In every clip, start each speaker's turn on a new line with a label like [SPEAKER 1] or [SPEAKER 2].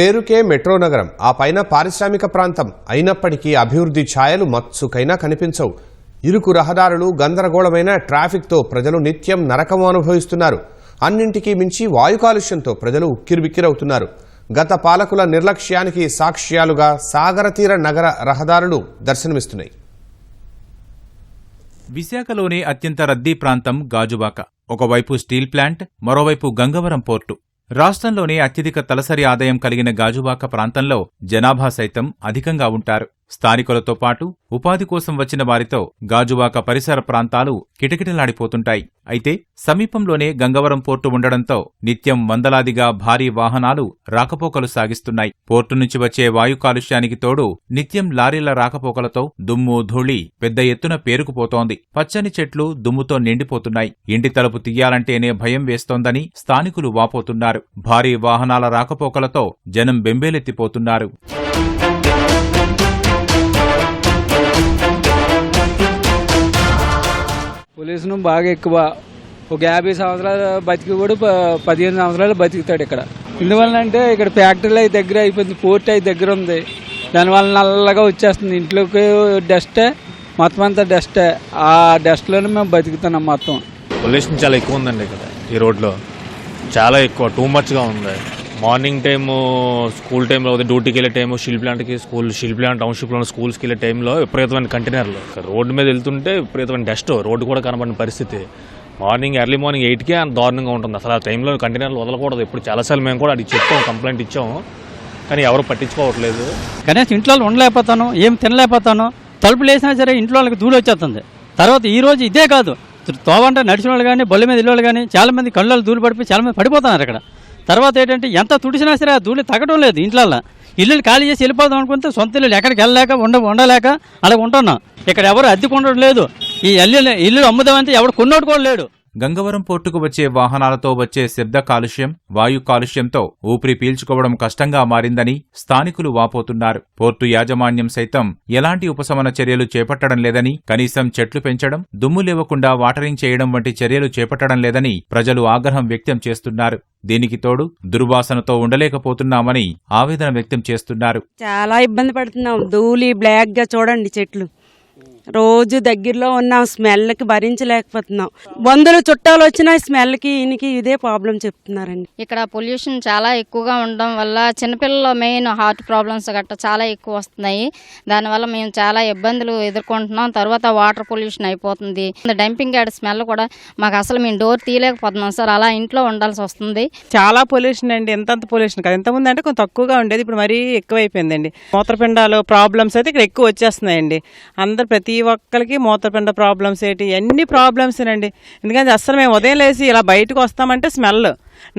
[SPEAKER 1] పేరుకే మెట్రో నగరం ఆ పైన పారిశ్రామిక ప్రాంతం. అయినప్పటికీ అభివృద్ధి ఛాయలు మత్సుకైనా కనిపించవు. ఇరుకు రహదారులు గందరగోళమైన ట్రాఫిక్తో ప్రజలు నిత్యం నరకం అనుభవిస్తున్నారు. అన్నింటికీ మించి వాయు కాలుష్యంతో ప్రజలు ఉక్కిరిబిక్కిరవుతున్నారు. గత పాలకుల నిర్లక్ష్యానికి సాక్ష్యాలుగా సాగర తీర నగర రహదారులు దర్శనమిస్తున్నాయి.
[SPEAKER 2] విశాఖలోనే అత్యంత రద్దీ ప్రాంతం గాజువాక. ఒకవైపు స్టీల్ ప్లాంట్ మరోవైపు గంగవరం పోర్టు. రాష్ట్రంలోనే అత్యధిక తలసరి ఆదాయం కలిగిన గాజువాక ప్రాంతంలో జనాభా సైతం అధికంగా ఉంటారు. స్థానికులతో పాటు ఉపాధి కోసం వచ్చిన వారితో గాజువాక పరిసర ప్రాంతాలు కిటకిటలాడిపోతుంటాయి. అయితే సమీపంలోనే గంగవరం పోర్టు ఉండడంతో నిత్యం వందలాదిగా భారీ వాహనాలు రాకపోకలు సాగిస్తున్నాయి. పోర్టు నుంచి వచ్చే వాయు కాలుష్యానికి తోడు నిత్యం లారీల రాకపోకలతో దుమ్ము ధూళి పెద్ద ఎత్తున పేరుకుపోతోంది. పచ్చని చెట్లు దుమ్ముతో నిండిపోతున్నాయి. ఇంటి తలుపు తీయాలంటేనే భయం వేస్తోందని స్థానికులు వాపోతున్నారు. భారీ వాహనాల రాకపోకలతో జనం బెంబేలెత్తిపోతున్నారు.
[SPEAKER 3] పొల్యూషన్ బాగా ఎక్కువ ఒక యాభై సంవత్సరాలు బతికి కూడా ప- పదిహేను సంవత్సరాలు బతుకుతాడు ఇక్కడ. ఎందువల్ల అంటే ఇక్కడ ఫ్యాక్టరీలు అయి దగ్గర అయిపోయింది పోర్ట్ అయి దగ్గర ఉంది. దానివల్ల నల్లగా వచ్చేస్తుంది. ఇంట్లోకి డస్టే మొత్తం అంతా డస్టే. ఆ డస్ట్లోనే మేము బతుకుతున్నాం మొత్తం.
[SPEAKER 4] పొల్యూషన్ చాలా ఎక్కువ ఉందండి ఇక్కడ ఈ రోడ్లో. చాలా ఎక్కువ టూ మచ్గా ఉంది. మార్నింగ్ టైము స్కూల్ టైంలో డ్యూటీకి వెళ్ళే టైము షిల్ ప్లాంట్కి స్కూల్ షిల్ ప్లాంట్ టౌన్షిప్లో స్కూల్స్కి వెళ్ళే టైంలో విపరీతమైన కంటైనర్లు. రోడ్డు మీద వెళ్తుంటే విపరీతమైన డస్ట్ రోడ్డు కూడా కనబడిన పరిస్థితి. మార్నింగ్ ఎర్లీ మార్నింగ్ ఎయిట్కే అంత దారుణంగా ఉంటుంది. అసలు ఆ టైంలో కంటైనర్లు వదలకూడదు. ఇప్పుడు చాలాసార్లు మేము కూడా అది చెప్పాం కంప్లైంట్ ఇచ్చాము కానీ ఎవరు పట్టించుకోవట్లేదు.
[SPEAKER 5] కనీసం ఇంట్లో ఉండలేకపోతాను ఏం తినలేకపోతాను తలుపులు వేసినా సరే ఇంట్లో వాళ్ళకి ధూళి వచ్చేస్తుంది. తర్వాత ఈ రోజు ఇదే కాదు. తోవంట నడిచిన వాళ్ళు కానీ బొల్ల మీద ఇల్లు కానీ చాలా మంది కళ్ళలో ధూళి పడిపోయి చాలా మంది పడిపోతున్నారు అక్కడ. తర్వాత ఏంటంటే ఎంత తుడిచినా సరే ఆ ధూళి తగ్గడం లేదు ఇంట్లో ఇల్లు ఖాళీ చేసి వెళ్ళిపోదాం అనుకుంటే సొంత ఇల్లు ఎక్కడికి వెళ్ళలేక ఉండ ఉండలేక అలా ఉంటున్నాం. ఇక్కడ ఎవరు అద్దెకు ఉండడం లేదు. ఈ ఇల్లు ఇల్లు అమ్ముదామంటే ఎవడు కొన్నోడు కూడా లేడు.
[SPEAKER 2] గంగవరం పోర్టుకు వచ్చే వాహనాలతో వచ్చే శబ్ద కాలుష్యం వాయు కాలుష్యంతో ఊపిరి పీల్చుకోవడం కష్టంగా మారిందని స్థానికులు వాపోతున్నారు. పోర్టు యాజమాన్యం సైతం ఎలాంటి ఉపశమన చర్యలు చేపట్టడం లేదని కనీసం చెట్లు పెంచడం దుమ్ము లేవకుండా వాటరింగ్ చేయడం వంటి చర్యలు చేపట్టడం లేదని ప్రజలు ఆగ్రహం వ్యక్తం చేస్తున్నారు. దీనికి తోడు దుర్వాసనతో ఉండలేకపోతున్నామని ఆవేదన వ్యక్తం చేస్తున్నారు.
[SPEAKER 6] చాలా ఇబ్బంది పడుతున్నాం. ధూళి బ్లాక్గా చూడండి చెట్లు. రోజు దగ్గరలో ఉన్నాం స్మెల్కి భరించలేకపోతున్నాం. వందలు చుట్టాలు వచ్చిన స్మెల్కి ఈయనకి ఇదే ప్రాబ్లం చెప్తున్నారండి.
[SPEAKER 7] ఇక్కడ పొల్యూషన్ చాలా ఎక్కువగా ఉండడం వల్ల చిన్నపిల్లలు మెయిన్ హార్ట్ ప్రాబ్లమ్స్ గట్రా చాలా ఎక్కువ వస్తున్నాయి. దానివల్ల మేము చాలా ఇబ్బందులు ఎదుర్కొంటున్నాం. తర్వాత వాటర్ పొల్యూషన్ అయిపోతుంది. డంపింగ్ యార్డ్ స్మెల్ కూడా మాకు అసలు మేము డోర్ తీయలేకపోతున్నాం సార్. అలా ఇంట్లో ఉండాల్సి వస్తుంది.
[SPEAKER 8] చాలా పొల్యూషన్ అండి. ఎంతంత పొల్యూషన్ కాదు. ఎంతమంది అంటే కొంచెం తక్కువగా ఉండేది. ఇప్పుడు మరీ ఎక్కువైపోయిందండి. మూత్రపిండాలు ప్రాబ్లమ్స్ అయితే ఇక్కడ ఎక్కువ వచ్చేస్తున్నాయండి. అందరు ప్రతి ప్రతి ఒక్కరికి మూత్రపిండ ప్రాబ్లమ్స్ ఏంటి? ఎన్ని ప్రాబ్లమ్స్ అండి ఎందుకంటే అసలు మేము ఉదయం లేచి ఇలా బయటకు వస్తామంటే స్మెల్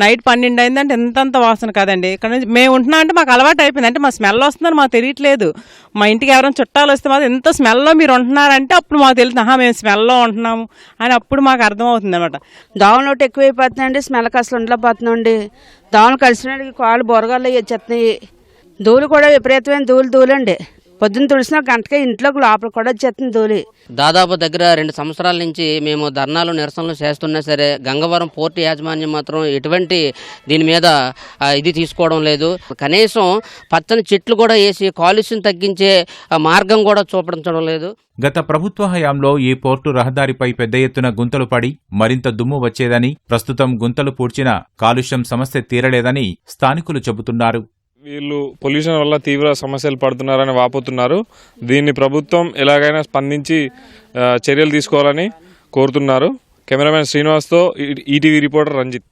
[SPEAKER 8] నైట్ పన్నెండు అయిందంటే ఎంతంత వాసన కాదండి. ఇక్కడ నుంచి మేము ఉంటున్నాం అంటే మాకు అలవాటు అయిపోయింది. అంటే మా స్మెల్ వస్తుందని మాకు తెలియట్లేదు. మా ఇంటికి ఎవరైనా చుట్టాలు వస్తే మాత్రం ఎంత స్మెల్లో మీరు ఉంటున్నారంటే అప్పుడు మాకు తెలుస్తుంది ఆహా మేము స్మెల్లో ఉంటున్నాము అని అప్పుడు మాకు అర్థమవుతుంది అనమాట
[SPEAKER 6] దోమలోటి ఎక్కువైపోతుందండి స్మెల్కి అసలు ఉండలేకపోతుందండి దోమలు కలిసినడికి కాళ్ళు బొరగాలు వచ్చేస్తున్నాయి ధూళి కూడా విపరీతమైన ధూళి ధూళండి పొద్దున్న తుడిసిన గంటకే ఇంట్లోకి లోపల కూడా వచ్చేస్తుంది ధూళి.
[SPEAKER 9] దాదాపు దగ్గర రెండు సంవత్సరాల నుంచి మేము ధర్నాలు నిరసనలు చేస్తున్నా సరే గంగవరం పోర్టు యాజమాన్యం మాత్రం ఎటువంటి దీని మీద ఇది తీసుకోవడం లేదు. కనీసం పచ్చని చెట్లు కూడా వేసి కాలుష్యం తగ్గించే మార్గం కూడా చూపించడం లేదు.
[SPEAKER 2] గత ప్రభుత్వ హయాంలో ఈ పోర్టు రహదారిపై పెద్ద ఎత్తున గుంతలు పడి మరింత దుమ్ము వచ్చేదని ప్రస్తుతం గుంతలు పూడ్చిన కాలుష్యం సమస్య తీరలేదని స్థానికులు చెబుతున్నారు.
[SPEAKER 10] వీళ్ళు పొల్యూషన్ వల్ల తీవ్ర సమస్యలు పడుతున్నారని వాపోతున్నారు. దీన్ని ప్రభుత్వం ఎలాగైనా స్పందించి చర్యలు తీసుకోవాలని కోరుతున్నారు. కెమెరామెన్ శ్రీనివాస్తో ఈ- ఈటీవీ రిపోర్టర్ రంజిత్.